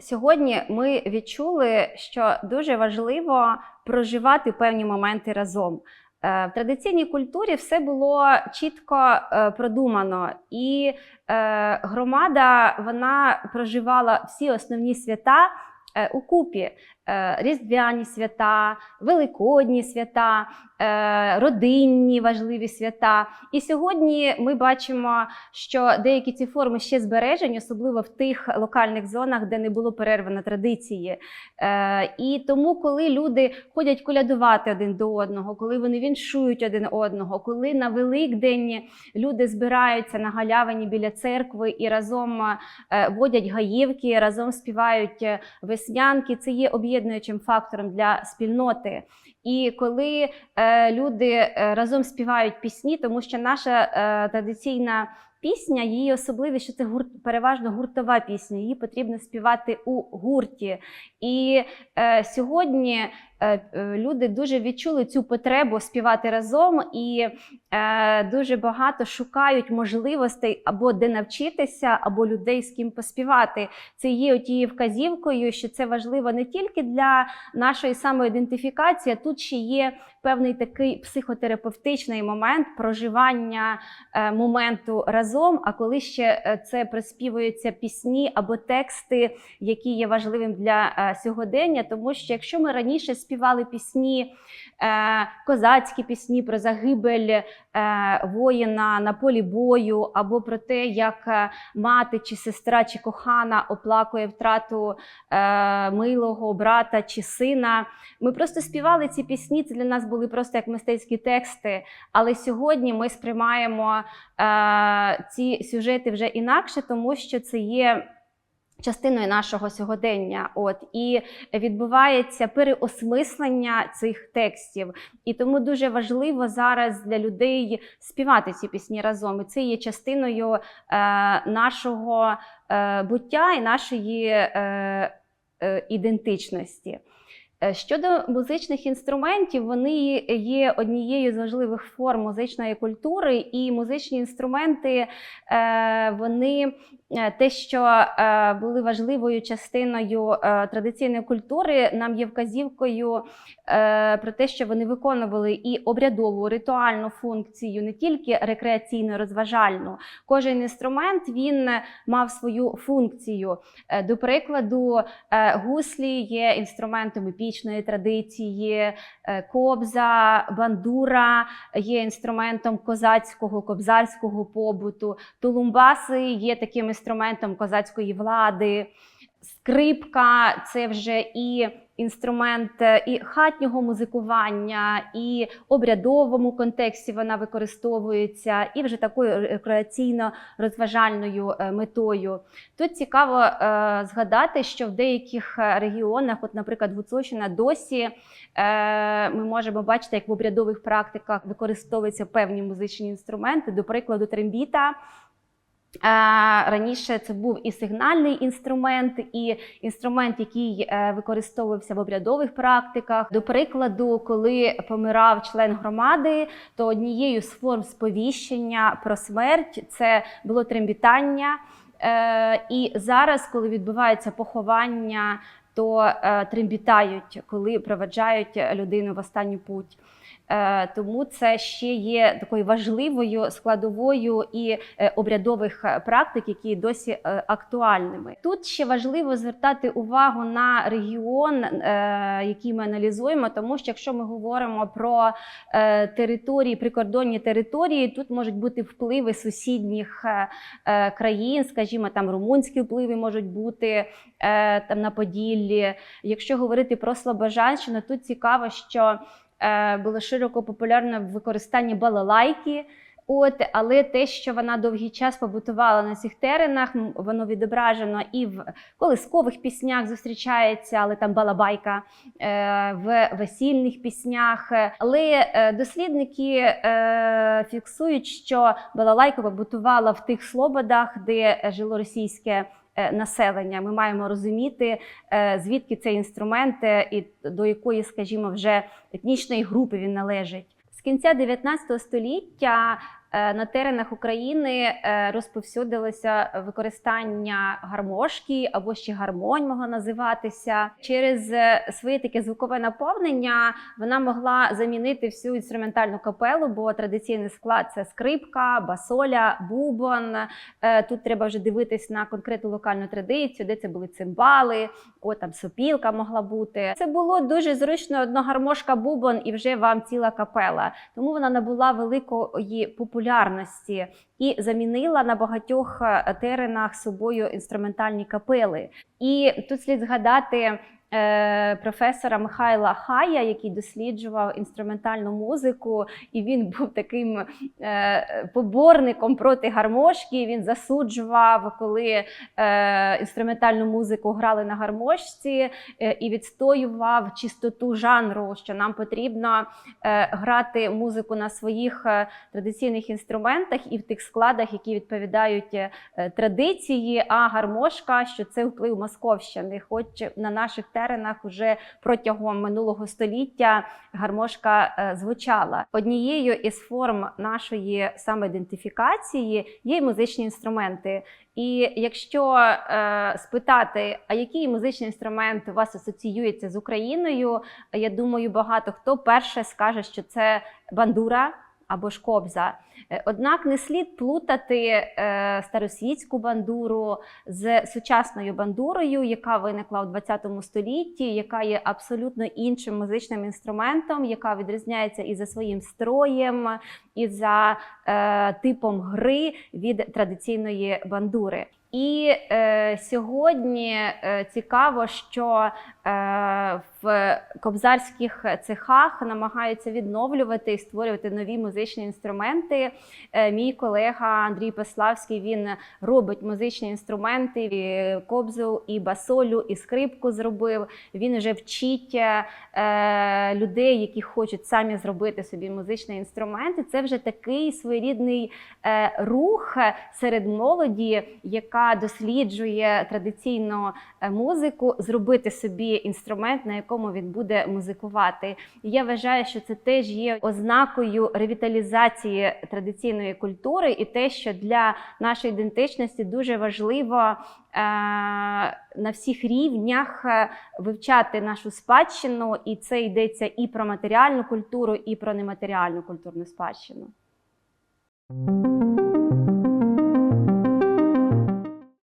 Сьогодні ми відчули, що дуже важливо проживати певні моменти разом. Е, В традиційній культурі все було чітко е, продумано, і е, громада вона проживала всі основні свята у купі. Е, Різдвяні свята, великодні свята, е, родинні важливі свята. І сьогодні ми бачимо, що деякі ці форми ще збережені, особливо в тих локальних зонах, де не було перервано традиції. Е, І тому, коли люди ходять колядувати один до одного, коли вони віншують один одного, коли на Великдень люди збираються на галявині біля церкви і разом е, водять гаївки, разом співають е, веснянки, це є об'єднуючим фактором для спільноти. І коли е, люди е, разом співають пісні, тому що наша е, традиційна пісня, її особливість, що це гурт, переважно гуртова пісня, її потрібно співати у гурті. І е, сьогодні люди дуже відчули цю потребу співати разом і е, дуже багато шукають можливостей або де навчитися, або людей з ким поспівати. Це є отією вказівкою, що це важливо не тільки для нашої самоідентифікації, а тут ще є певний такий психотерапевтичний момент проживання е, моменту разом. А коли ще е, це приспівуються пісні або тексти, які є важливим для е, сьогодення, тому що якщо ми раніше співали пісні, е, козацькі пісні про загибель е, воїна на полі бою, або про те, як е, мати чи сестра, чи кохана оплакує втрату милого брата чи сина. Ми просто співали ці пісні. Це для нас були просто як мистецькі тексти. Але сьогодні ми сприймаємо ці сюжети вже інакше, тому що це є. Частиною нашого сьогодення, от і відбувається переосмислення цих текстів, і тому дуже важливо зараз для людей співати ці пісні разом. І це є частиною е, нашого е, буття і нашої е, е, ідентичності. Е, Щодо музичних інструментів, вони є однією з важливих форм музичної культури, і музичні інструменти е, вони те, що е, були важливою частиною е, традиційної культури, нам є вказівкою е, про те, що вони виконували і обрядову ритуальну функцію, не тільки рекреаційно розважальну. Кожен інструмент він мав свою функцію. Е, До прикладу, е, гуслі є інструментом епічної традиції, е, кобза, бандура є інструментом козацького, кобзарського побуту, тулумбаси є таким інструментом козацької влади. Скрипка це вже і інструмент е, і хатнього музикування, і обрядовому контексті вона використовується, і вже такою рекреаційно-розважальною е, метою. Тут цікаво е, згадати, що в деяких е, регіонах, от, наприклад, Гуцульщина, досі е, ми можемо бачити, як в обрядових практиках використовуються певні музичні інструменти, до прикладу, трембіта. Е, Раніше це був і сигнальний інструмент, і інструмент, який е, використовувався в обрядових практиках. До прикладу, коли помирав член громади, то однією з форм сповіщення про смерть це було трембітання. Е, І зараз, коли відбувається поховання, то е, трембітають, коли проведжають людину в останню путь. Е, Тому це ще є такою важливою складовою і е, обрядових практик, які досі актуальними. Тут ще важливо звертати увагу на регіон, який ми аналізуємо, тому що якщо ми говоримо про території, прикордонні території, тут можуть бути впливи сусідніх країн, скажімо, там румунські впливи можуть бути там на Поділлі. Якщо говорити про Слобожанщину, тут цікаво, що е, було широко популярне в використанні балалайки. От, але те, що вона довгий час побутувала на цих теренах, воно відображено і в колискових піснях зустрічається, але там балабайка е, в весільних піснях. Але е, дослідники фіксують, що балалайка побутувала в тих слободах, де жило російське населення. Ми маємо розуміти, е, звідки цей інструмент е, і до якої, скажімо, вже етнічної групи він належить. З кінця 19 століття е, на теренах України е, розповсюдилося використання гармошки або ще гармонь могла називатися. Через е, своє таке звукове наповнення вона могла замінити всю інструментальну капелу, бо традиційний склад це скрипка, басоля, бубон. Е, Тут треба вже дивитись на конкретну локальну традицію, де це були цимбали, о, там сопілка могла бути. Це було дуже зручно одна гармошка бубон, і вже вам ціла капела. Тому вона набула великої популярності і замінила на багатьох е, теренах собою інструментальні капели. І тут слід згадати. Е, Професора Михайла Хая, який досліджував інструментальну музику, і він був таким е, поборником проти гармошки. Він засуджував, коли е, інструментальну музику грали на гармошці, і відстоював чистоту жанру, що нам потрібно грати музику на своїх традиційних інструментах і в тих складах, які відповідають традиції. А гармошка, що це вплив Московщини, хоч на наших теренах уже протягом минулого століття гармошка е, звучала. Однією із форм нашої самоідентифікації є музичні інструменти. І якщо е, спитати, а який музичний інструмент у вас асоціюється з Україною, я думаю, багато хто перше скаже, що це бандура або ж кобза. Е, Однак не слід плутати е, старосвітську бандуру з сучасною бандурою, яка виникла у 20 столітті, яка є абсолютно іншим музичним інструментом, яка відрізняється і за своїм строєм, і за е, типом гри від традиційної бандури. І е, сьогодні е, цікаво, що е, в кобзарських цехах намагаються відновлювати і створювати нові музичні інструменти. Е, мій колега Андрій Пеславський він робить музичні інструменти, і кобзу, і басолю, і скрипку зробив. Він вже вчить е, людей, які хочуть самі зробити собі музичний інструмент. І це вже такий своєрідний е, рух серед молоді, яка досліджує традиційну е, музику, зробити собі інструмент, на якому він буде музикувати. І я вважаю, що це теж є ознакою ревіталізації традиційної культури, і те, що для нашої ідентичності дуже важливо е, на всіх рівнях е, вивчати нашу спадщину, і це йдеться і про матеріальну культуру, і про нематеріальну культурну спадщину.